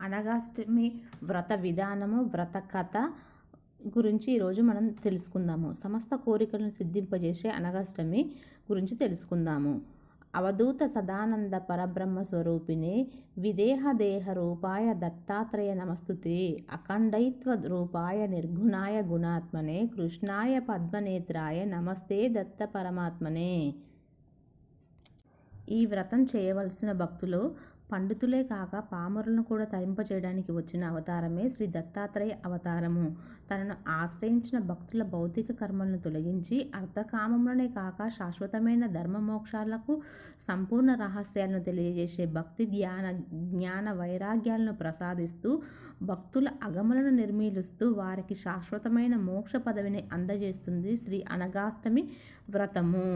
అనగాష్టమి వ్రత విధానము వ్రత కథ గురించి ఈరోజు మనం తెలుసుకుందాము. సమస్త కోరికలను సిద్ధింపజేసే అనగాష్టమి గురించి తెలుసుకుందాము. అవధూత సదానంద పరబ్రహ్మ స్వరూపిణి విదేహ దేహ రూపాయ దత్తాత్రేయ నమస్తుతి అఖండైత్వ రూపాయ నిర్గుణాయ గుణాత్మనే కృష్ణాయ పద్మనేత్రాయ నమస్తే దత్త పరమాత్మనే. ఈ వ్రతం చేయవలసిన భక్తులు పండితులే కాక పామరులను కూడా తరింపచేయడానికి వచ్చిన అవతారమే శ్రీ దత్తాత్రేయ అవతారము. తనను ఆశ్రయించిన భక్తుల భౌతిక కర్మలను తొలగించి అర్థకామంలోనే కాక శాశ్వతమైన ధర్మమోక్షాలకు సంపూర్ణ రహస్యాలను తెలియజేసే భక్తి ధ్యాన జ్ఞాన వైరాగ్యాలను ప్రసాదిస్తూ భక్తుల అగమలను నిర్మీలుస్తూ వారికి శాశ్వతమైన మోక్ష పదవిని అందజేస్తుంది శ్రీ అనగాష్టమి వ్రతము.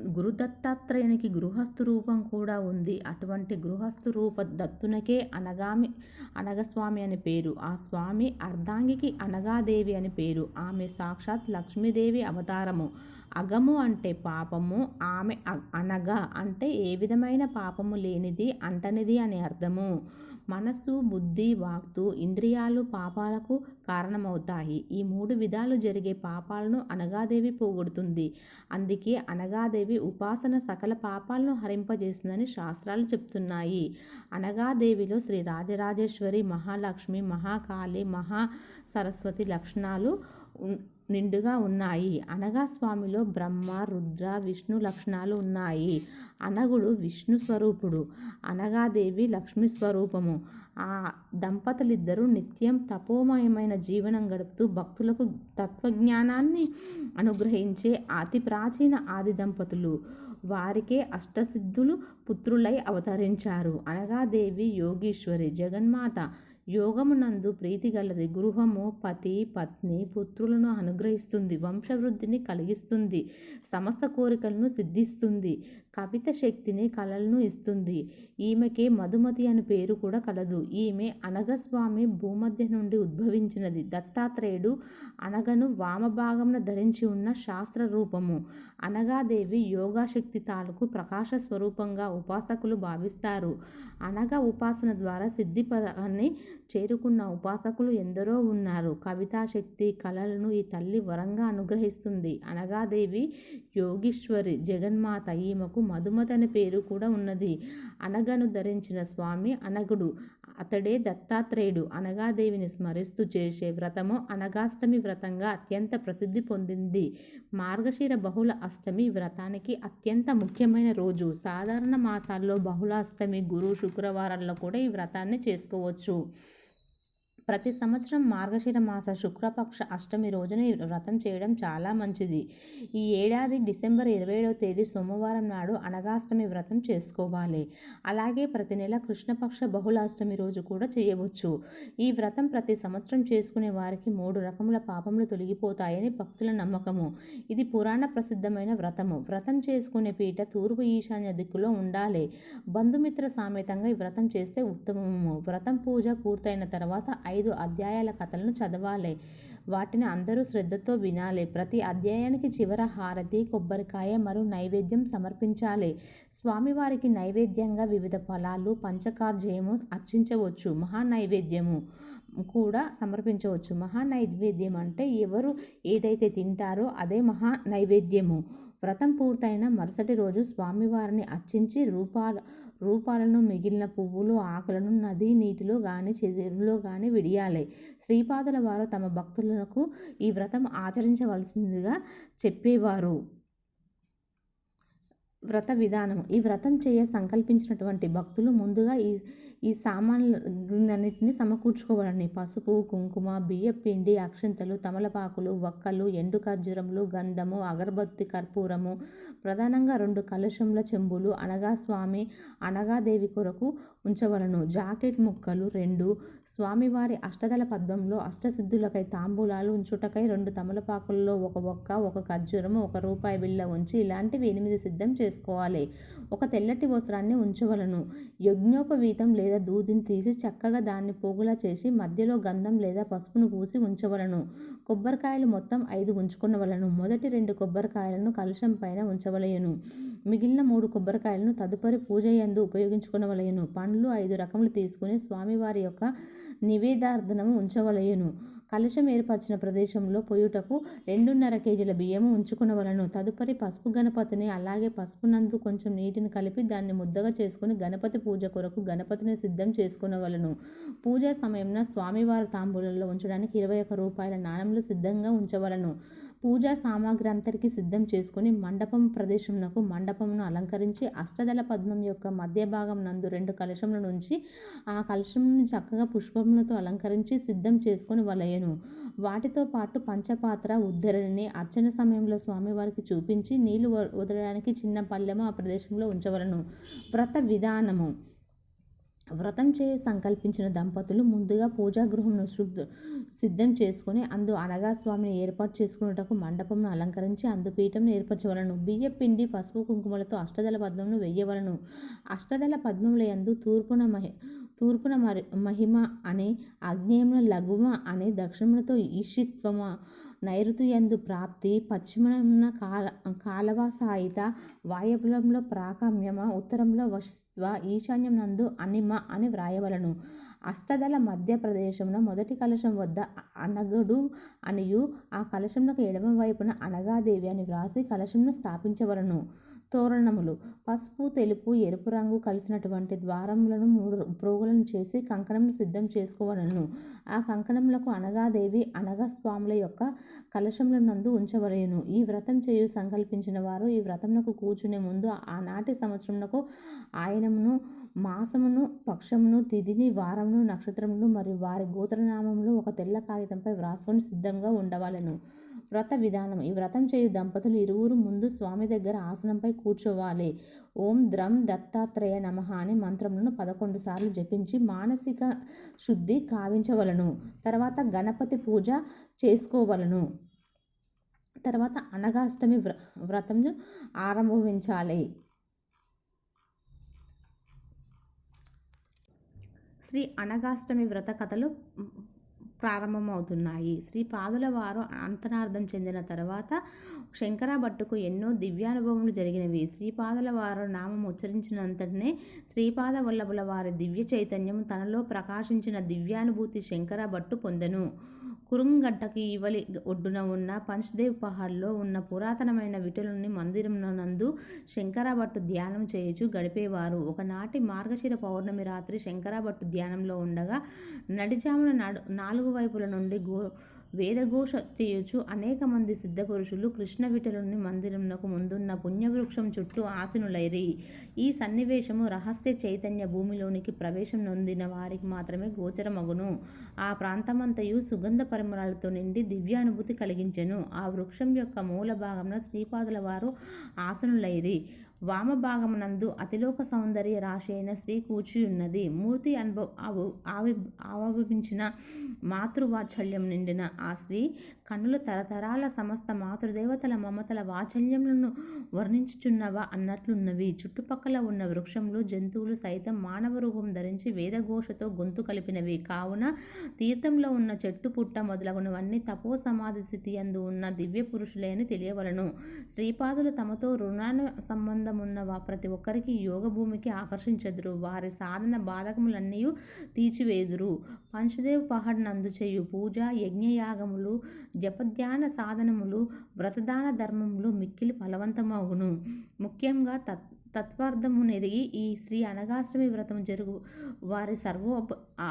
గురుదత్తాత్రేయునికి గృహస్థు రూపం కూడా ఉంది. అటువంటి గృహస్థు రూప దత్తునకే అనగామి అనగస్వామి అని పేరు. ఆ స్వామి అర్ధాంగికి అనగాదేవి అని పేరు. ఆమె సాక్షాత్ లక్ష్మీదేవి అవతారము. అగము అంటే పాపము ఆమె అనగా అంటే ఏ విధమైన పాపము లేనిది అంటనిది అని అర్థము. మనసు బుద్ధి వాక్తు ఇంద్రియాలు పాపాలకు కారణమవుతాయి. ఈ మూడు విధాలు జరిగే పాపాలను అనగాదేవి పోగొడుతుంది. అందుకే అనగాదేవి ఉపాసన సకల పాపాలను హరింపజేస్తుందని శాస్త్రాలు చెప్తున్నాయి. అనగాదేవిలో శ్రీ రాజరాజేశ్వరి మహాలక్ష్మి మహాకాళి మహా సరస్వతి లక్షణాలు నిండుగా ఉన్నాయి. అనగా స్వామిలో బ్రహ్మ రుద్ర విష్ణు లక్షణాలు ఉన్నాయి. అనగుడు విష్ణు స్వరూపుడు అనగాదేవి లక్ష్మి స్వరూపము. ఆ దంపతులిద్దరూ నిత్యం తపోమయమైన జీవనం గడుపుతూ భక్తులకు తత్వజ్ఞానాన్ని అనుగ్రహించే అతి ప్రాచీన ఆది దంపతులు. వారికే అష్టసిద్ధులు పుత్రులై అవతరించారు. అనగాదేవి యోగీశ్వరి జగన్మాత యోగమునందు ప్రీతి గలది గృహము పతి పత్ని పుత్రులను అనుగ్రహిస్తుంది. వంశవృద్ధిని కలిగిస్తుంది. సమస్త కోరికలను సిద్ధిస్తుంది. కవిత శక్తిని కళలను ఇస్తుంది. ఈమెకే మధుమతి అని పేరు కూడా కలదు. ఈమె అనగస్వామి భూమధ్య నుండి ఉద్భవించినది. దత్తాత్రేయుడు అనగను వామభాగమున ధరించి ఉన్న శాస్త్ర రూపము అనగాదేవి యోగాశక్తి తాలూకు ప్రకాశ స్వరూపంగా ఉపాసకులు భావిస్తారు. అనగా ఉపాసన ద్వారా సిద్ధి పదాన్ని చేరుకున్న ఉపాసకులు ఎందరో ఉన్నారు. కవితాశక్తి కళలను ఈ తల్లి వరంగా అనుగ్రహిస్తుంది. అనగాదేవి యోగీశ్వరి జగన్మాత ఈమెకు మధుమతి అనే పేరు కూడా ఉన్నది. అనగను ధరించిన స్వామి అనగుడు. అతడే దత్తాత్రేయుడు. అనగాదేవిని స్మరిస్తూ చేసే వ్రతము అనగాష్టమి వ్రతంగా అత్యంత ప్రసిద్ధి పొందింది. మార్గశిర బహుళ అష్టమి వ్రతానికి అత్యంత ముఖ్యమైన రోజు. సాధారణ మాసాల్లో బహుళ అష్టమి గురు శుక్రవారాల్లో కూడా ఈ వ్రతాన్ని చేసుకోవచ్చు. ప్రతి సంవత్సరం మార్గశిర మాస శుక్రపక్ష అష్టమి రోజున వ్రతం చేయడం చాలా మంచిది. ఈ ఏడాది డిసెంబర్ ఇరవై ఏడవ తేదీ సోమవారం నాడు అనగాష్టమి వ్రతం చేసుకోవాలి. అలాగే ప్రతి నెల కృష్ణపక్ష బహుళాష్టమి రోజు కూడా చేయవచ్చు. ఈ వ్రతం ప్రతి సంవత్సరం చేసుకునే వారికి మూడు రకముల పాపములు తొలగిపోతాయని భక్తుల నమ్మకము. ఇది పురాణ ప్రసిద్ధమైన వ్రతము. వ్రతం చేసుకునే పీట తూర్పు ఈశాన్య దిక్కులో ఉండాలి. బంధుమిత్ర సామేతంగా ఈ వ్రతం చేస్తే ఉత్తమము. వ్రతం పూజ పూర్తయిన తర్వాత ఐదు ఐదు అధ్యాయాల కథలను చదవాలి. వాటిని అందరూ శ్రద్ధతో వినాలి. ప్రతి అధ్యాయానికి చివర హారతి కొబ్బరికాయ మరియు నైవేద్యం సమర్పించాలి. స్వామివారికి నైవేద్యంగా వివిధ ఫలాలు పంచకార్జయము అర్చించవచ్చు. మహా నైవేద్యము కూడా సమర్పించవచ్చు. మహా నైవేద్యం అంటే ఎవరు ఏదైతే తింటారో అదే మహా నైవేద్యము వ్రతం పూర్తయిన మరుసటి రోజు స్వామివారిని అర్చించి రూపాలు రూపాలను మిగిలిన పువ్వులు ఆకులను నది నీటిలో కానీ చెరువులో కానీ విడియాలి. శ్రీపాదుల వారు తమ భక్తులకు ఈ వ్రతం ఆచరించవలసిందిగా చెప్పేవారు. వ్రత విధానం ఈ వ్రతం చేయ సంకల్పించినటువంటి భక్తులు ముందుగా ఈ ఈ సామాన్లన్నింటినీ సమకూర్చుకోవాలని పసుపు కుంకుమ బియ్యపిండి అక్షంతలు తమలపాకులు వక్కలు ఎండు ఖర్జూరములు గంధము అగరబత్తి కర్పూరము ప్రధానంగా రెండు కలశంల చెంబులు అనగా స్వామి అనగాదేవి కొరకు ఉంచవలను. జాకెట్ ముక్కలు రెండు స్వామివారి అష్టదల పద్మంలో అష్టసిద్ధులకై తాంబూలాలు ఉంచుటకై రెండు తమలపాకుల్లో ఒక ఒక్క ఒక ఖర్జూరము ఒక రూపాయి బిళ్ళ ఉంచి ఇలాంటివి ఎనిమిది సిద్ధం చేసుకోవాలి. ఒక తెల్లటి వస్త్రాన్ని ఉంచవలను. యజ్ఞోపవీతం లేదు లేదా దూదిని తీసి చక్కగా దాన్ని పోగులా చేసి మధ్యలో గంధం లేదా పసుపును పూసి ఉంచవలను. కొబ్బరికాయలు మొత్తం ఐదు ఉంచుకునవలను. మొదటి రెండు కొబ్బరికాయలను కలుషం పైన ఉంచవలయను మిగిలిన మూడు కొబ్బరికాయలను తదుపరి పూజయందు ఉపయోగించుకునవలయను పండ్లు ఐదు రకములు తీసుకుని స్వామివారి యొక్క నివేదార్థనము ఉంచవలయను కలశం ఏర్పరిచిన ప్రదేశంలో పొయ్యుటకు రెండున్నర కేజీల బియ్యము ఉంచుకునవలను తదుపరి పసుపు గణపతిని అలాగే పసుపు నందు కొంచెం నీటిని కలిపి దాన్ని ముద్దగా చేసుకుని గణపతి పూజ కొరకు గణపతిని సిద్ధం చేసుకునవలను పూజా సమయంలో స్వామివారి తాంబూలంలో ఉంచడానికి ఇరవై ఒక్క రూపాయల నాణంలో సిద్ధంగా ఉంచవలను. పూజా సామాగ్రి అంతటికి సిద్ధం చేసుకుని మండపం ప్రదేశంనకు మండపమును అలంకరించి అష్టదళ పద్మం యొక్క మధ్య భాగం నందు రెండు కలశముల నుంచి ఆ కలశములను చక్కగా పుష్పములతో అలంకరించి సిద్ధం చేసుకుని వలయను. వాటితో పాటు పంచపాత్ర ఉద్ధరణిని అర్చన సమయంలో స్వామివారికి చూపించి నీళ్ళు వదలడానికి చిన్న పల్లెము ఆ ప్రదేశంలో ఉంచవలను. వ్రత విధానము. వ్రతం చేయ సంకల్పించిన దంపతులు ముందుగా పూజా గృహంను సిద్ధం చేసుకుని అందు అనగా స్వామిని ఏర్పాటు చేసుకున్నటకు మండపంను అలంకరించి అందు పీఠంను ఏర్పరచవలను. బియ్య పిండి పసుపు కుంకుమలతో అష్టదళ పద్మంను వెయ్యవలను. అష్టదళ పద్మముల యందు తూర్పున మహి తూర్పున మరి మహిమ అనే ఆగ్నేయమున లఘుమ అనే దక్షిణములతో ఈషిత్వమ నైరుతి యందు ప్రాప్తి పశ్చిమమున కాల కాలవ సాయిత వాయవ్యంలో ప్రాకామ్యమ ఉత్తరంలో వశిత్వ ఈశాన్యం నందు అనిమ అని వ్రాయవలను. అష్టదళ మధ్య ప్రదేశంలో మొదటి కలశం వద్ద అనగడు అనియు ఆ కలశంలో ఎడమ వైపున అనగాదేవి అని వ్రాసి కలశంను స్థాపించవలను. తోరణములు. పసుపు తెలుపు ఎరుపు రంగు కలిసినటువంటి ద్వారములను మూడు ప్రోగులను చేసి కంకణములు సిద్ధం చేసుకోవలను ఆ కంకణములకు అనగాదేవి అనగా స్వాముల యొక్క కలశముల నందు ఉంచవలేను ఈ వ్రతం చేయు సంకల్పించిన వారు ఈ వ్రతమునకు కూర్చునే ముందు ఆనాటి సంవత్సరమునకు ఆయనమును మాసమును పక్షమును తిథిని వారమును నక్షత్రమును మరియు వారి గోత్రనామములు ఒక తెల్ల కాగితంపై వ్రాసుకొని సిద్ధంగా ఉండవలెను. వ్రత విధానం ఈ వ్రతం చేయు దంపతులు ఇరువురు ముందు స్వామి దగ్గర ఆసనంపై కూర్చోవాలి. ఓం ద్రం దత్తాత్రేయ నమః అని మంత్రములను పదకొండు సార్లు జపించి మానసిక శుద్ధి కావించవలను. తర్వాత గణపతి పూజ చేసుకోవలను. తర్వాత అనగాష్టమి వ్ర వ్రతంను ఆరంభించాలి. శ్రీ అనగాష్టమి వ్రత కథలు ప్రారంభమవుతున్నాయి. శ్రీ పాదుల వారు అంతనార్థం చెందిన తర్వాత శంకర భట్టుకు ఎన్నో దివ్యానుభవములు జరిగినవి. శ్రీపాదుల వారు నామం ఉచ్చరించినంతనే శ్రీపాద వల్లభుల వారి దివ్య చైతన్యం తనలో ప్రకాశించిన దివ్యానుభూతి శంకర భట్టు పొందెను. కురుంగడ్డకి ఇవలి ఒడ్డున ఉన్న పంచ్దేవ్ పహాడ్లో ఉన్న పురాతనమైన విఠలుని మందిరం నందు శంకరభట్టు ధ్యానం చేయొచ్చు గడిపేవారు. ఒకనాటి మార్గశిర పౌర్ణమి రాత్రి శంకరభట్టు ధ్యానంలో ఉండగా నడిచామున నడు నాలుగు వైపుల నుండి గో వేదఘోష చేయొచ్చు అనేక మంది సిద్ధపురుషులు కృష్ణ విఠలుని మందిరంనకు ముందున్న పుణ్యవృక్షం చుట్టూ ఆసీనులైరి. ఈ సన్నివేశము రహస్య చైతన్య భూమిలోనికి ప్రవేశం నొందిన వారికి మాత్రమే గోచరమగును. ఆ ప్రాంతమంతయు సుగంధ పరిమళాలతో నిండి దివ్యానుభూతి కలిగించెను. ఆ వృక్షం యొక్క మూల భాగంలో శ్రీపాదుల వారు ఆసనులైరి. వామభాగమునందు అతిలోక సౌందర్య రాశి అయిన స్త్రీ కూర్చున్నది మూర్తి అనుభవ ఆవి ఆవిర్భించిన మాతృవాత్సల్యం నిండిన ఆ స్త్రీ కన్నులు తరతరాల సమస్త మాతృదేవతల మమతల వాత్సల్యములను వర్ణించుచున్నవా అన్నట్లున్నవి. చుట్టుపక్కల ఉన్న వృక్షంలో జంతువులు సైతం మానవ రూపం ధరించి వేదఘోషతో గొంతు కలిపినవి. కావున తీర్థంలో ఉన్న చెట్టు పుట్ట మొదలగునవన్నీ తపో సమాధి స్థితి అందు ఉన్న దివ్య పురుషులే అని తెలియవలను. శ్రీపాదులు తమతో రుణాను సంబంధమున్న ప్రతి ఒక్కరికి యోగ భూమికి ఆకర్షించెదురు. వారి సాధన బాధకములన్నీ తీర్చివేదురు. పంచదేవ్ పహాడ్ నందు చేయు పూజ యజ్ఞయాగములు జపధ్యాన సాధనములు వ్రతదాన ధర్మములు మిక్కిలి ఫలవంతమగును. ముఖ్యంగా తత్ తత్వార్థము నెరిగి ఈ శ్రీ అనగాష్టమి వ్రతం జరుగు వారి సర్వ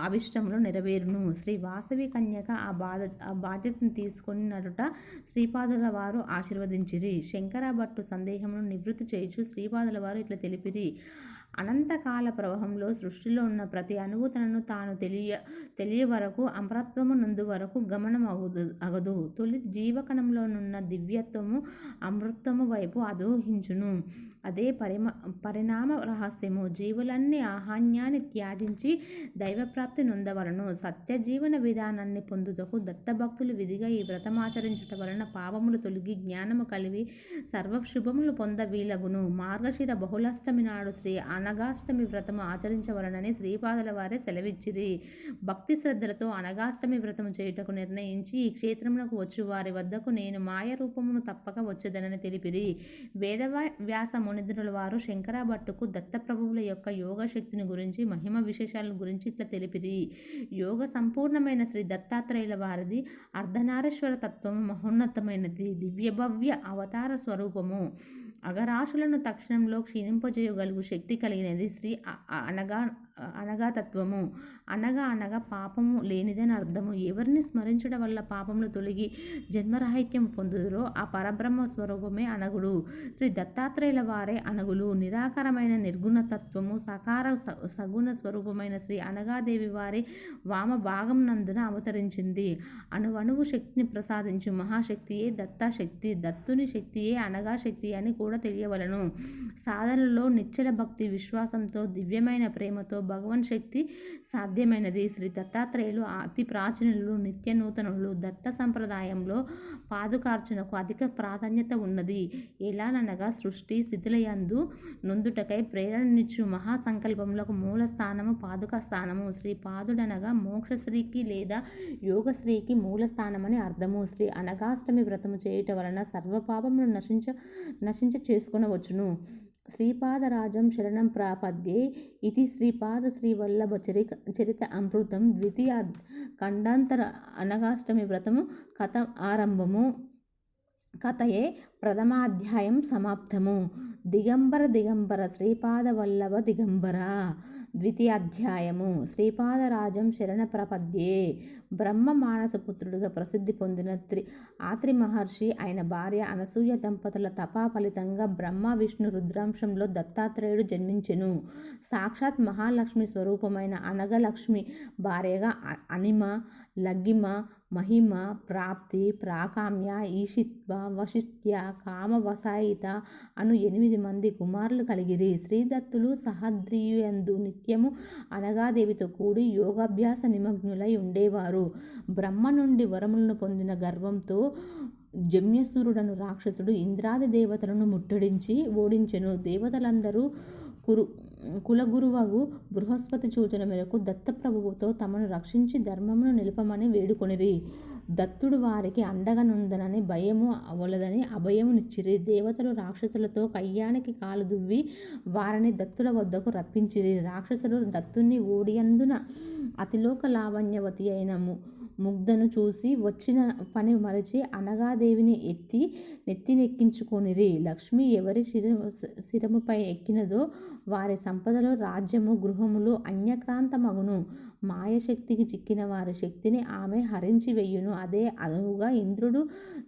అభిష్టములు నెరవేరును. శ్రీ వాసవి కన్యక ఆ బాధ ఆ బాధ్యతను తీసుకొని నడుట శ్రీపాదుల వారు ఆశీర్వదించిరి. శంకర భట్టు సందేహమును నివృత్తి చేయుచు శ్రీపాదుల వారు ఇట్లా తెలిపిరి. అనంతకాల ప్రవాహంలో సృష్టిలో ఉన్న ప్రతి అనుభూతనను తాను తెలియ తెలియ వరకు అమరత్వము నందు వరకు గమనం అగుదు అగదు. తొలి జీవకణంలోనున్న దివ్యత్వము అమృతము వైపు అదోహించును అదే పరిమ పరిణామ రహస్యము. జీవులన్నీ ఆహాన్యాన్ని త్యాజించి దైవప్రాప్తి నొందవలను. సత్య జీవన విధానాన్ని పొందుటకు దత్తభక్తులు విధిగా ఈ వ్రతమాచరించుట వలన పాపములు తొలగి జ్ఞానము కలిగి సర్వశుభములు పొంద వీలగును. మార్గశిర బహుళాష్టమి నాడు శ్రీ అనగాష్టమి వ్రతము ఆచరించవలనని శ్రీపాదల వారే సెలవిచ్చిరి. భక్తి శ్రద్ధలతో అనగాష్టమి వ్రతము చేయుటకు నిర్ణయించి ఈ క్షేత్రములకు వచ్చు వారి వద్దకు నేను మాయ రూపమును తప్పక వచ్చేదనని తెలిపిరి. వేదవ్యాస ముని మహానిధుల వారు. శంకర భట్టుకు దత్తప్రభువుల యొక్క యోగ శక్తిని గురించి మహిమ విశేషాల గురించి ఇట్లా తెలిపిరి. యోగ సంపూర్ణమైన శ్రీ దత్తాత్రేయుల వారిది అర్ధనారేశ్వర తత్వము మహోన్నతమైనది. దివ్యభవ్య అవతార స్వరూపము. అగరాశులను తక్షణంలో క్షీణింపజేయగలుగు శక్తి కలిగినది శ్రీ అనగా అనగా తత్వము. అనగా అనగా పాపము లేనిదని అర్థము. ఎవరిని స్మరించడం వల్ల పాపములు తొలగి జన్మరాహిత్యం పొందుదురో ఆ పరబ్రహ్మ స్వరూపమే అనగుడు. శ్రీ దత్తాత్రేయుల వారే అనగులు. నిరాకారమైన నిర్గుణ తత్వము సకార స- సగుణ స్వరూపమైన శ్రీ అనగాదేవి వారి వామ భాగం నందున అవతరించింది. అణువణువు శక్తిని ప్రసాదించు మహాశక్తియే దత్తాశక్తి. దత్తుని శక్తియే అనగా శక్తి అని కూడా తెలియవలను. సాధనలో నిశ్చల భక్తి విశ్వాసంతో దివ్యమైన ప్రేమతో భగవన్ శక్తి సాధ్యమైనది. శ్రీ దత్తాత్రేయులు అతి ప్రాచీనులు నిత్య నూతనులు దత్త సంప్రదాయంలో పాదుకార్చనకు అధిక ప్రాధాన్యత ఉన్నది. ఎలాననగా సృష్టి స్థితిలయందు నొందుటకై ప్రేరణనిచ్చు మహాసంకల్పంలో మూల స్థానము పాదుక స్థానము. శ్రీ పాదుడనగా మోక్షశ్రీకి లేదా యోగశ్రీకి మూల స్థానమని అర్థము. శ్రీ అనగాష్టమి వ్రతము చేయుట వలన సర్వపాపమును నశించ నశించ చేసుకునవచ్చును శ్రీపాదరాజం శరణం ప్రాపద్యే ఇది శ్రీపాద శ్రీవల్లభ చరిక చరిత అమృతం ద్వితీయ ఖండాంతర అనగాష్టమి వ్రతము కథ ఆరంభము. కథయే ప్రథమాధ్యాయం సమాప్తము. దిగంబర దిగంబర శ్రీపాద వల్లభ దిగంబర. ద్వితీయాధ్యాయము. శ్రీపాదరాజం శరణ ప్రపద్యే బ్రహ్మ మానసపుత్రుడిగా ప్రసిద్ధి పొందిన త్రి ఆత్రి మహర్షి ఆయన భార్య అనసూయ దంపతుల తపా ఫలితంగా బ్రహ్మ విష్ణు రుద్రాంశంలో దత్తాత్రేయుడు జన్మించెను. సాక్షాత్ మహాలక్ష్మి స్వరూపమైన అనగలక్ష్మి భార్యగా అనిమ లగ్గిమ మహిమ ప్రాప్తి ప్రాకామ్య ఈషిత్వ వశిష్ట్య కామవసాయిత అను ఎనిమిది మంది కుమారులు కలిగిరి. శ్రీదత్తులు సహద్రియందు నిత్యము అనగాదేవితో కూడి యోగాభ్యాస నిమగ్నులై ఉండేవారు. బ్రహ్మ నుండి వరములను పొందిన గర్వంతో జమ్యసూరుడను రాక్షసుడు ఇంద్రాది దేవతలను ముట్టడించి ఓడించెను. దేవతలందరూ కురు కులగురువగు బృహస్పతి సూచన మేరకు దత్తప్రభువుతో తమను రక్షించి ధర్మమును నిలపమని వేడుకొనిరి. దత్తుడు వారికి అండగనుందనని భయము అవలదని అభయమునిచ్చిరి దేవతలు రాక్షసులతో కయ్యానికి కాలు దువ్వి వారిని దత్తుల వద్దకు రప్పించిరి. రాక్షసులు దత్తుని ఓడియందున అతిలోక లావణ్యవతి అయినము. ముగ్ధను చూసి వచ్చిన పని మరచి అనగాదేవిని ఎత్తి నెత్తినెక్కించుకొనిరి. లక్ష్మి ఎవరి శిర శిరముపై ఎక్కినదో వారి సంపదలో రాజ్యము గృహములు అన్యక్రాంతమగును. మాయశక్తికి చిక్కిన వారి శక్తిని ఆమె హరించి వెయ్యును అదే అనువుగా ఇంద్రుడు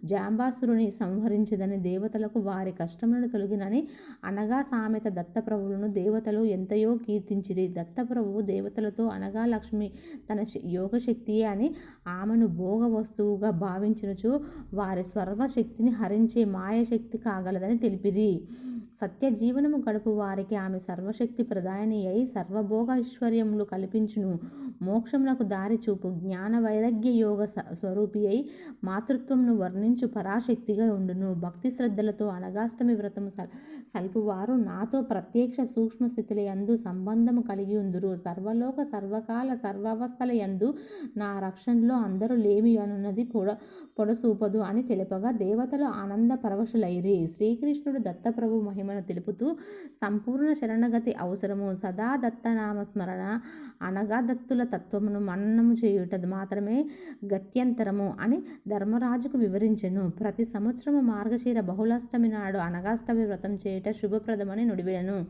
జాంబాసురుని సంహరించదని దేవతలకు వారి కష్టములను తొలగినని అనగా సామెత దత్తప్రభువులను దేవతలు ఎంతయో కీర్తించిరి. దత్తప్రభువు దేవతలతో అనగా లక్ష్మి తన యోగశక్తియే అని ఆమెను భోగ వస్తువుగా భావించినచో వారి సర్వశక్తిని హరించే మాయశక్తి కాగలదని తెలిపిరి. సత్య జీవనము గడుపు వారికి ఆమె సర్వశక్తి ప్రధాని అయి సర్వభోగ ఐశ్వర్యములు కల్పించును. మోక్షమునకు దారి చూపు జ్ఞాన వైరాగ్య యోగ స్వరూపి అయి మాతృత్వంను వర్ణించు పరాశక్తిగా ఉండును. భక్తి శ్రద్ధలతో అనగాష్టమి వ్రతము సల్ సల్పువారు నాతో ప్రత్యక్ష సూక్ష్మ స్థితిల యందు సంబంధము కలిగి ఉందురు. సర్వలోక సర్వకాల సర్వావస్థల యందు నా రక్షణలో అందరూ లేమి అనున్నది పొడ పొడసూపదు అని తెలుపగా దేవతలు ఆనంద పరవశులైరి శ్రీకృష్ణుడు దత్తప్రభు మహిమను తెలుపుతూ సంపూర్ణ శరణగతి అవసరము. సదా దత్తనామ స్మరణ అనగా దత్తుల తత్వమును మన్ననము చేయుట మాత్రమే గత్యంతరము అని ధర్మరాజుకు వివరించెను. ప్రతి సంవత్సరము మార్గశీర బహుళాష్టమి నాడు అనగాష్టమి వ్రతం చేయుట శుభప్రదమని నుడివిడను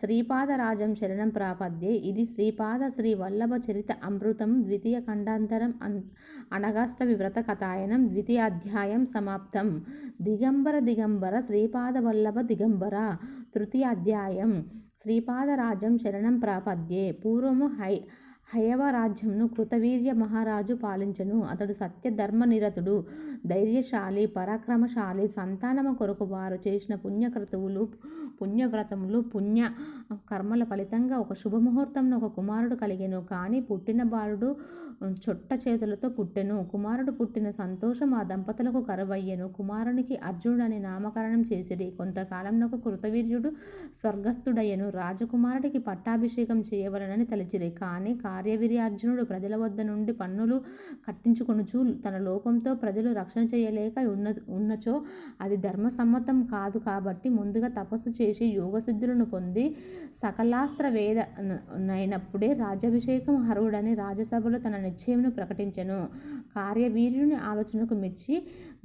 శ్రీపాదరాజం శరణం ప్రాపద్యే. ఇది శ్రీపాద శ్రీ వల్లభ చరిత అమృతం ద్వితీయ ఖండాంతరం అంత అనగాష్టవివ్రత కథాయనం ద్వితీయాధ్యాయం సమాప్తం. దిగంబర దిగంబర శ్రీపాదవల్లభ దిగంబర తృతీయాధ్యాయం. శ్రీపాదరాజం శరణం ప్రాపద్యే. పూర్వము హై హయవరాజ్యంను కృతవీర్య మహారాజు పాలించను. అతడు సత్యధర్మనిరతుడు ధైర్యశాలి పరాక్రమశాలి సంతానము కొరకు వారు చేసిన పుణ్యక్రతువులు పుణ్యవ్రతములు పుణ్య కర్మల ఫలితంగా ఒక శుభముహూర్తంలో ఒక కుమారుడు కలిగెను. కానీ పుట్టిన బాలుడు చొట్ట చేతులతో పుట్టెను. కుమారుడు పుట్టిన సంతోషం ఆ దంపతులకు కరువయ్యెను. కుమారునికి అర్జునుడు అనే నామకరణం చేసిరి. కొంతకాలంలో కృతవీర్యుడు స్వర్గస్థుడయ్యను. రాజకుమారుడికి పట్టాభిషేకం చేయవలనని తలిచిరి. కానీ కార్యవీర్యార్జునుడు ప్రజల వద్ద నుండి పన్నులు కట్టించుకొనుచు తన లోపంతో ప్రజలు రక్షణ చేయలేక ఉన్న ఉన్నచో అది ధర్మసమ్మతం కాదు కాబట్టి ముందుగా తపస్సు చేసి యోగసిద్ధులను పొంది సకలాస్త్ర వేద నైనప్పుడే రాజ్యాభిషేకం అర్హుడని రాజ్యసభలో తన నిశ్చయమును ప్రకటించెను. కార్యవీర్యుని ఆలోచనకు మెచ్చి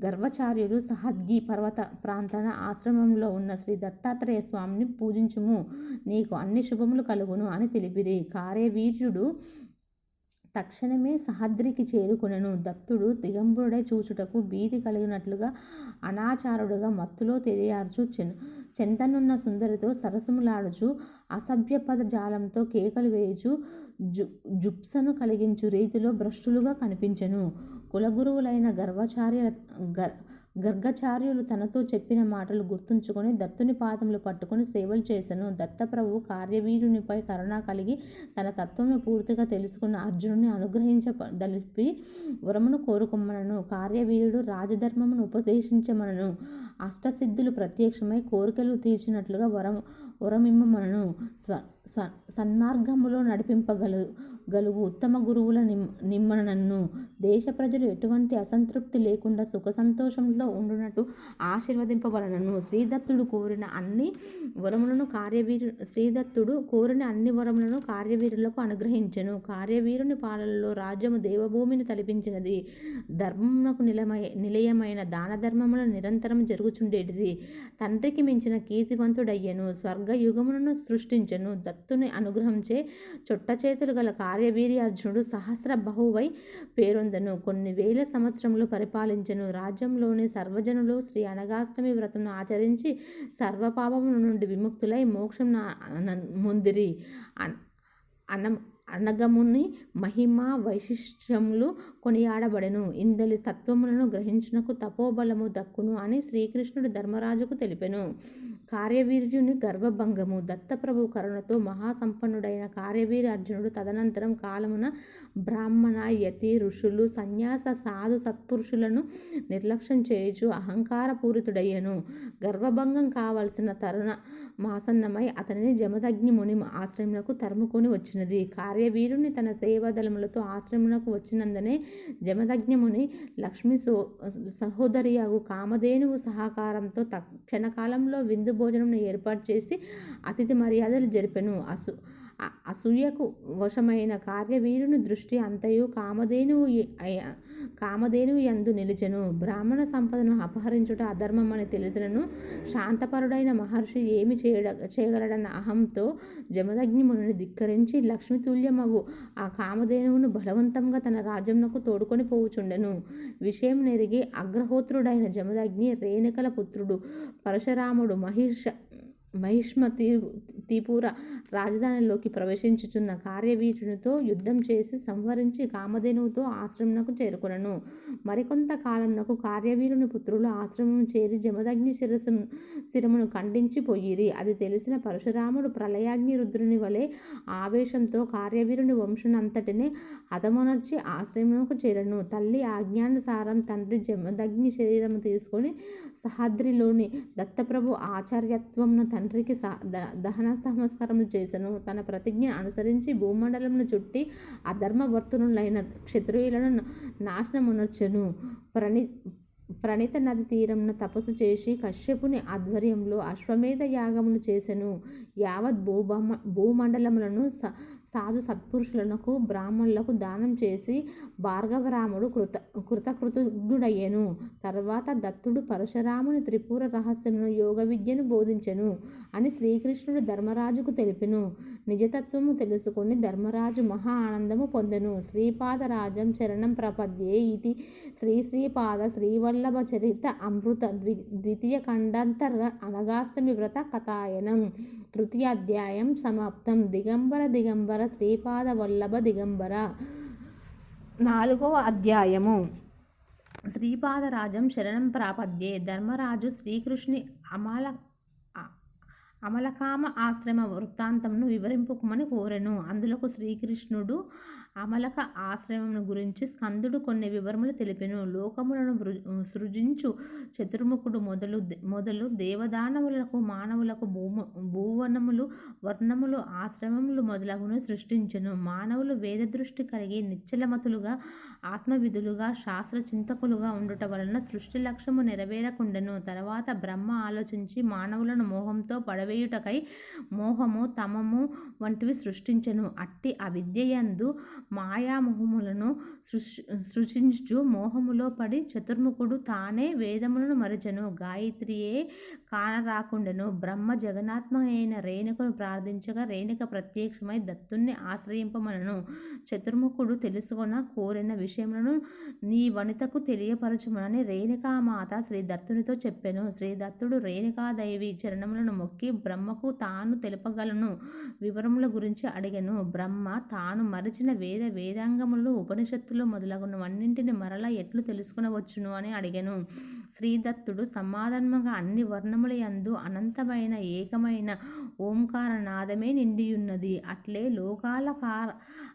గర్వచార్యుడు సహద్గి పర్వత ప్రాంతాన ఆశ్రమంలో ఉన్న శ్రీ దత్తాత్రేయ స్వామిని పూజించుము. నీకు అన్ని శుభములు కలుగును అని తెలిపిరి. కార్యవీర్యుడు తక్షణమే సహద్రికి చేరుకునెను. దత్తుడు దిగంబరుడై చూచుటకు భీతి కలిగినట్లుగా అనాచారుడుగా మత్తులో తెలియార్చు చెను చెంతనున్న సుందరితో సరసములాడుచు అసభ్యపద జాలంతో కేకలు వేయుచు జు జుప్సను కలిగించు రీతిలో భ్రష్టులుగా కనిపించెను. కులగురువులైన గర్వచార్య గర్ గర్గచార్యులు తనతో చెప్పిన మాటలు గుర్తుంచుకొని దత్తుని పాదములు పట్టుకొని సేవలు చేశాను దత్తప్రభు కార్యవీరునిపై కరుణ కలిగి తన తత్వమును పూర్తిగా తెలుసుకున్న అర్జునుని అనుగ్రహించదలిపి వరమును కోరుకొమ్మనను. కార్యవీరుడు రాజధర్మమును ఉపదేశించమనను. అష్టసిద్ధులు ప్రత్యక్షమై కోరికలు తీర్చినట్లుగా వరం వరమిమ్మమనను. స్వ స్వ సన్మార్గములో నడిపింపగలు గలుగు ఉత్తమ గురువుల నిమ్ నిమ్మనన్ను. దేశ ప్రజలు ఎటువంటి అసంతృప్తి లేకుండా సుఖ సంతోషంలో ఉండునట్టు ఆశీర్వదింపబడనను శ్రీదత్తుడు కోరిన అన్ని వరములను కార్యవీరు శ్రీదత్తుడు కోరిన అన్ని వరములను కార్యవీరులకు అనుగ్రహించెను. కార్యవీరుని పాలనలో రాజ్యము దేవభూమిని తలిపించినది. ధర్మమునకు నిలమై నిలయమైన దాన ధర్మములు నిరంతరం జరుగుచుండేటిది. తండ్రికి మించిన కీర్తివంతుడయ్యను. స్వర్గయుగములను సృష్టించను. దత్ దత్తుని అనుగ్రహించే చుట్ట చేతులు గల కార్యవీరి అర్జునుడు సహస్ర బహువై పేరొందను. కొన్ని వేల సంవత్సరములు పరిపాలించెను. రాజ్యంలోని సర్వజనులు శ్రీ అనగాష్టమి వ్రతను ఆచరించి సర్వపాపముల నుండి విముక్తులై మోక్షం ముందిరి. అన్నం అనగముని మహిమ వైశిష్ట్యములు కొనియాడబడెను. ఇందలి తత్వములను గ్రహించునకు తపోబలము దక్కును అని శ్రీకృష్ణుడు ధర్మరాజుకు తెలిపెను. కార్యవీర్యుని గర్వభంగము. దత్తప్రభు కరుణతో మహాసంపన్నుడైన కార్యవీరి అర్జునుడు తదనంతరం కాలమున బ్రాహ్మణ యతి ఋషులు సన్యాస సాధు సత్పురుషులను నిర్లక్ష్యం చేయుచు అహంకారపూరితుడయ్యను. గర్వభంగం కావలసిన తరుణ మాసన్నమై అతనిని జమదగ్ని ముని ఆశ్రయములకు తరుముకొని వచ్చినది. కార్యవీరుని తన సేవాదళములతో ఆశ్రమునకు వచ్చినందనే జమదగ్నిముని లక్ష్మి సో సహోదరియగు కామధేనువు సహకారంతో తక్షణకాలంలో విందు భోజనం ఏర్పాటు చేసి అతిథి మర్యాదలు జరిపెను. అసు అసూయకు వశమైన కార్యవీరుని దృష్టి అంతయు కామధేనువు కామధేనువు యందు నిలిచెను. బ్రాహ్మణ సంపదను అపహరించుట అధర్మమని తెలిసినను. శాంతపరుడైన మహర్షి ఏమి చేయడ చేయగలడన్న అహంతో జమదగ్నిముని ధిక్కరించి లక్ష్మితుల్యమగు ఆ కామధేనువును బలవంతంగా తన రాజ్యంకు తోడుకొని పోవుచుండెను. విషయం నెరిగి అగ్రహోత్రుడైన జమదగ్ని రేణుకల పుత్రుడు పరశురాముడు మహిష మహిష్మ త్రిపుర రాజధానిలోకి ప్రవేశించుచున్న కార్యవీరునితో యుద్ధం చేసి సంహరించి కామధేనువుతో ఆశ్రమంకు చేరుకునను. మరికొంత కాలంనకు కార్యవీరుని పుత్రులు ఆశ్రమం చేరి జమదగ్ని శిరసు శిరమును ఖండించి పోయిరి. అది తెలిసిన పరశురాముడు ప్రళయాగ్ని రుద్రుని వలె ఆవేశంతో కార్యవీరుని వంశనంతటిని హతమునర్చి ఆశ్రమంకు చేరను. తల్లి ఆజ్ఞానుసారం తండ్రి జమదగ్ని శరీరము తీసుకొని సహాద్రిలోని దత్తప్రభు ఆచార్యత్వంను తండ్రికి దహన సంస్కారములు చేసెను. తన ప్రతిజ్ఞ అనుసరించి భూమండలమును చుట్టి అధర్మవర్తునులైన క్షత్రియులను నాశనమునర్చెను. ప్రణి ప్రణిత నది తీరంను తపస్సు చేసి కశ్యపుని ఆధ్వర్యంలో అశ్వమేధ యాగమును చేసెను. యావత్ భూభమ భూమండలములను సాధు సత్పురుషులకు బ్రాహ్మణులకు దానం చేసి భార్గవరాముడు కృత కృతకృతజ్ఞుడయ్యను తర్వాత దత్తుడు పరశురాముని త్రిపుర రహస్యమును యోగ విద్యను బోధించెను అని శ్రీకృష్ణుడు ధర్మరాజుకు తెలిపెను. నిజతత్వము తెలుసుకొని ధర్మరాజు మహా ఆనందము పొందెను. శ్రీపాదరాజం చరణం ప్రపద్యే ఇది. శ్రీ శ్రీపాద శ్రీవల్లభ చరిత అమృత ద్వి ద్వితీయ ఖండాంతర్గ అనగాష్టమి వ్రత కథాయనం. తృతీయ అధ్యాయం సమాప్తం. దిగంబర దిగంబర శ్రీపాద వల్లభ దిగంబర. నాలుగవ అధ్యాయము. శ్రీపాదరాజం శరణం ప్రాపద్యే. ధర్మరాజు శ్రీకృష్ణి అమాల అమలకామ ఆశ్రమ వృత్తాంతంను వివరింపుకుమని కోరెను. అందులకు శ్రీకృష్ణుడు అమలక ఆశ్రమం గురించి స్కందుడు కొన్ని వివరములు తెలిపెను. లోకములను సృజించు చతుర్ముఖుడు మొదలు మొదలు దేవదానవులకు మానవులకు భూము భూవనములు వర్ణములు ఆశ్రమములు మొదలగును సృష్టించెను. మానవులు వేద దృష్టి కలిగి నిశ్చలమతులుగా ఆత్మవిధులుగా శాస్త్ర చింతకులుగా ఉండుట వలన సృష్టి లక్ష్యము నెరవేరకుండెను. తర్వాత బ్రహ్మ ఆలోచించి మానవులను మోహంతో పడవ నెరవేయుటకై మోహము తమము వంటివి సృష్టించెను. అట్టి అవిద్యయందు మాయామోహములను సృష్టించు మోహములో పడి చతుర్ముఖుడు తానే వేదములను మరచను. గాయత్రియే కానరాకుండెను. బ్రహ్మ జగనాత్మైన రేణుకను ప్రార్థించగా రేణుక ప్రత్యక్షమై దత్తుణ్ణి ఆశ్రయింపమనను. చతుర్ముఖుడు తెలుసుకొన కోరిన విషయములను నీ వనితకు తెలియపరచుమనని రేణుకామాత శ్రీ దత్తునితో చెప్పెను. శ్రీ దత్తుడు రేణుకాదేవి చరణములను మొక్కి బ్రహ్మకు తాను తెలుపగలను. వివరముల గురించి అడిగను. బ్రహ్మ తాను మరిచిన వేద వేదాంగములు ఉపనిషత్తులు మొదలగునవన్నింటిని మరలా ఎట్లు తెలుసుకునవచ్చును అని అడిగాను. శ్రీదత్తుడు సమాధానముగా అన్ని వర్ణముల యందు అనంతమైన ఏకమైన ఓంకార నాదమే నిండియున్నది. అట్లే లోకాల కార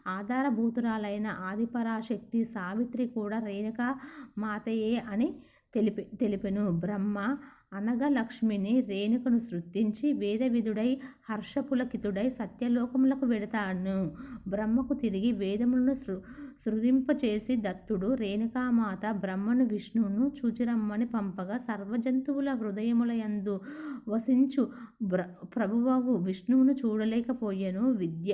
ఆధారభూతురాలైన ఆదిపరాశక్తి సావిత్రి కూడా రేణుకా మాతయే అని తెలిపి తెలిపెను. బ్రహ్మ అనగలక్ష్మిని రేణుకను సృష్టించి వేదవిధుడై హర్షపులకితుడై సత్యలోకములకు వెడతాను. బ్రహ్మకు తిరిగి వేదములను సృ సృరింపచేసి దత్తుడు రేణుకామాత బ్రహ్మను విష్ణువును చూచిరమ్మని పంపగా సర్వజంతువుల హృదయములయందు వసించు బ్ర ప్రభువగు విష్ణువును చూడలేకపోయెను. విద్య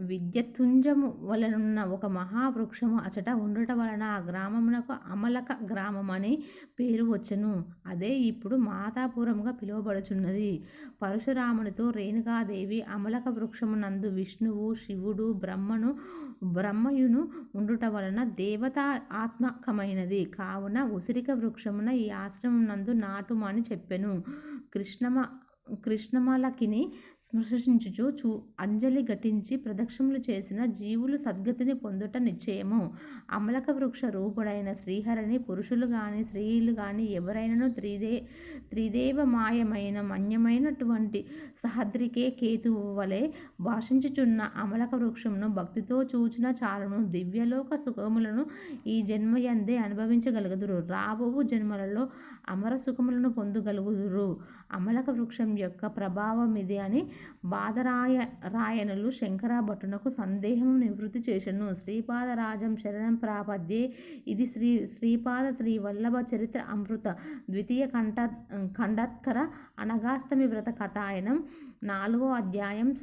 విద్యతుంజము వలనున్న ఒక మహావృక్షము అచట ఉండుట వలన ఆ గ్రామమునకు అమలక గ్రామమని పేరు వచ్చెను. అదే ఇప్పుడు మాతాపురంగా పిలువబడుచున్నది. పరశురామునితో రేణుకాదేవి అమలక వృక్షమునందు విష్ణువు శివుడు బ్రహ్మను బ్రహ్మయును ఉండుట వలన దేవతా ఆత్మకమైనది. కావున ఉసిరిక వృక్షమున ఈ ఆశ్రమం నందు నాటుమని చెప్పెను. కృష్ణమ కృష్ణమాలకిని స్పృశించుచు చూ అంజలి ఘటించి ప్రదక్షిణలు చేసిన జీవులు సద్గతిని పొందుట నిశ్చయము. అమలక వృక్ష రూపుడైన శ్రీహరిని పురుషులు గాని స్త్రీలు గాని ఎవరైనను త్రిదే త్రిదేవమాయమైన మన్యమైనటువంటి సహద్రికే కేతువు వలె భాషించుచున్న అమలక వృక్షమును భక్తితో చూచిన చాలను దివ్యలోక సుఖములను ఈ జన్మయందే అనుభవించగలుగుదురు. రాబోవు జన్మలలో అమర సుఖములను పొందగలుగుదురు. అమలక వృక్షం యొక్క ప్రభావం ఇది అని బాధరాయ రాయనులు శంకరాభట్టునకు సందేహం నివృత్తి చేసెను శ్రీపాదరాజం శరణం ప్రాపద్యే. ఇది శ్రీ శ్రీపాద శ్రీ వల్లభ చరిత్ర అమృత ద్వితీయ కంఠ ఖండాత్కర అనగాష్టమి వ్రత కథాయనం. నాలుగో అధ్యాయం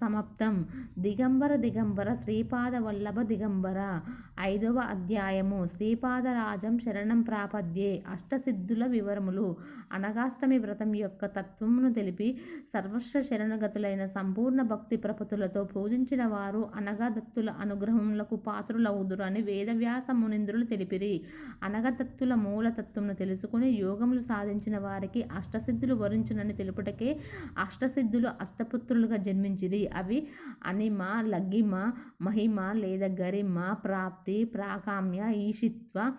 సమాప్తం. దిగంబర దిగంబర శ్రీపాద వల్లభ దిగంబర. ఐదవ అధ్యాయము. శ్రీపాదరాజం శరణం ప్రాపద్యే. అష్టసిద్ధుల వివరములు. అనగాష్టమి వ్రతం యొక్క తత్వమును తెలిపి సర్వస్వ శరణగతులైన సంపూర్ణ భక్తి ప్రపతులతో పూజించిన వారు అనగదత్తుల అనుగ్రహములకు పాత్రులవుదురు అని వేదవ్యాస మునింద్రులు తెలిపిరి. అనగదత్తుల మూలతత్వమును తెలుసుకుని యోగములు సాధించిన వారికి అష్టసిద్ధులు వరించునని తెలుపుటకే అష్టసిద్ధులు అష్టపుత్రులుగా జన్మించిరి. అవి అనిమ లగ్గిమ మహిమ లేదా గరిమ ప్రాప్తి ప్రాకామ్య ఈషిత్వ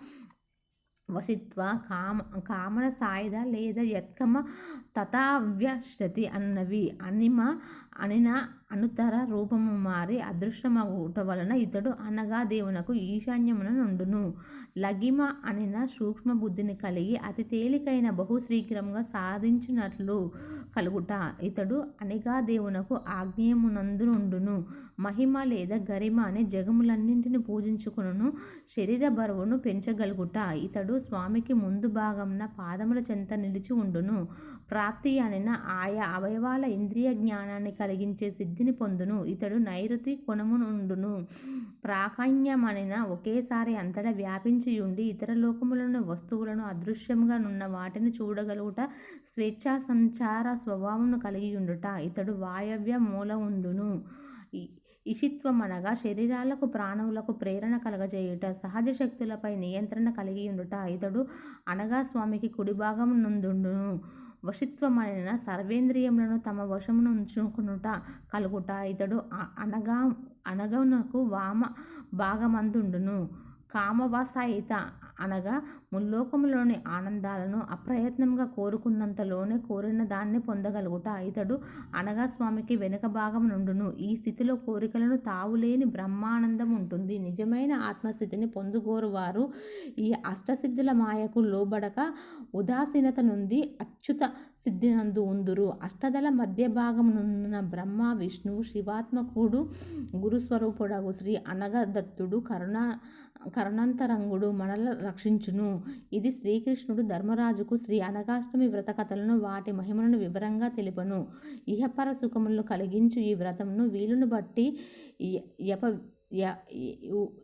వసిత్వ కామ కామన సాయుధ లేదా యత్కమ తథావ్యశతి అన్నవి. అనిమ అనిన అనుతర రూపము మారి అదృష్టమగుట వలన ఇతడు అనగా దేవునకు ఈశాన్యమున నుండును. లగిమ అనిన సూక్ష్మ బుద్ధిని కలిగి అతి తేలికైన బహు శీఘ్రంగా సాధించినట్లు కలుగుట. ఇతడు అనిగా దేవునకు ఆగ్నేయమునందు నుండును. మహిమ లేదా గరిమ అనే జగములన్నింటిని పూజించుకును శరీర బరువును పెంచగలుగుట. ఇతడు స్వామికి ముందు భాగంన పాదముల చెంత నిలిచి ఉండును. ప్రాప్తి అనిన ఆయా అవయవాల ఇంద్రియ జ్ఞానాన్ని కలిగించే సిద్ధిని పొందును. ఇతడు నైరుతి కొనమునుండును. ప్రాకాణ్యమైన ఒకేసారి అంతటా వ్యాపించి ఉండి ఇతర లోకములను వస్తువులను అదృశ్యంగా నున్న వాటిని చూడగలుగుట స్వేచ్ఛా సంచార స్వభావమును కలిగి ఉండుట ఇతడు వాయవ్య మూల ఉండును ఇషిత్వం అనగా శరీరాలకు ప్రాణములకు ప్రేరణ కలగజేయుట సహజ శక్తులపై నియంత్రణ కలిగి ఉండుట ఇతడు అనగా స్వామికి కుడి భాగం నుండును వశిత్వమైన సర్వేంద్రియములను తమ వశమును ఉంచుకునుట కలుగుట. ఇతడు అనగా అనగనకు వామ భాగమందుండును. కామవసాయిత అనగా ముల్లోకములోని ఆనందాలను అప్రయత్నంగా కోరుకున్నంతలోనే కోరిన దాన్ని పొందగలుగుట ఇతడు అనగా స్వామికి వెనుక భాగం నుండును. ఈ స్థితిలో కోరికలను తావులేని బ్రహ్మానందం ఉంటుంది. నిజమైన ఆత్మస్థితిని పొందుగోరు వారు ఈ అష్టసిద్ధుల మాయకు లోబడక ఉదాసీనత నుండి అచ్యుత సిద్ధినందు ఉందురు అష్టదల మధ్య భాగమునున్న బ్రహ్మ విష్ణువు శివాత్మకుడు గురుస్వరూపుడగు శ్రీ అనగదత్తుడు కరుణ కరుణాంతరంగుడు మనల రక్షించును. ఇది శ్రీకృష్ణుడు ధర్మరాజుకు శ్రీ అనగాష్టమి వ్రత కథలను వాటి మహిమలను వివరంగా తెలుపను. ఇహపర సుఖములను కలిగించు ఈ వ్రతమును వీలును బట్టి యప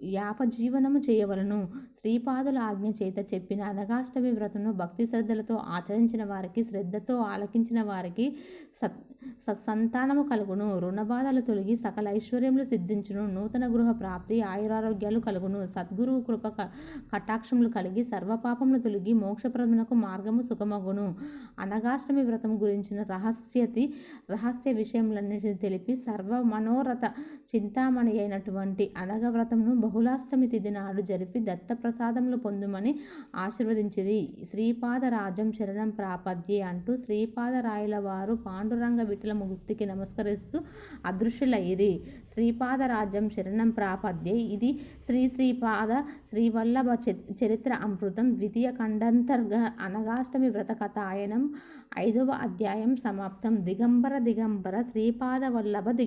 యాపజీవనము చేయవలను. శ్రీపాదుల ఆజ్ఞ చేత చెప్పిన అనగాష్టమి వ్రతను భక్తి శ్రద్ధలతో ఆచరించిన వారికి శ్రద్ధతో ఆలకించిన వారికి సత్ సత్సంతానము కలుగును. రుణబాధలు తొలగి సకల ఐశ్వర్యములు సిద్ధించును. నూతన గృహ ప్రాప్తి ఆయురారోగ్యాలు కలుగును. సద్గురువు కృప క- కటాక్షములు కలిగి సర్వపాపములు తొలగి మోక్షప్రదమునకు మార్గము సుఖమగును. అనగాష్టమి వ్రతం గురించిన రహస్యతి రహస్య విషయములన్నిటిని తెలిపి సర్వ మనోరథ చింతామణి అయినటువంటి అనగ వ్రతమును బహుళాష్టమి తిథి నాడు జరిపి దత్తప్రసాదములు పొందుమని ఆశీర్వదించిరి. శ్రీపాదరాజం శరణం ప్రాపద్యే అంటూ శ్రీపాదరాయుల వారు పాండురంగ విఠల మూర్తికి నమస్కరిస్తూ అదృశ్యులయ్యిరి. శ్రీపాదరాజ్యం శరణం ప్రాపద్యే. ఇది శ్రీ శ్రీపాద శ్రీవల్లభ చరిత్ర అమృతం. ద్వితీయ ఖండంతర్గ అనగాష్టమి వ్రత కథాయనం. ఐదవ అధ్యాయం సమాప్తం. దిగంబర దిగంబర శ్రీపాద వల్లభ దిగం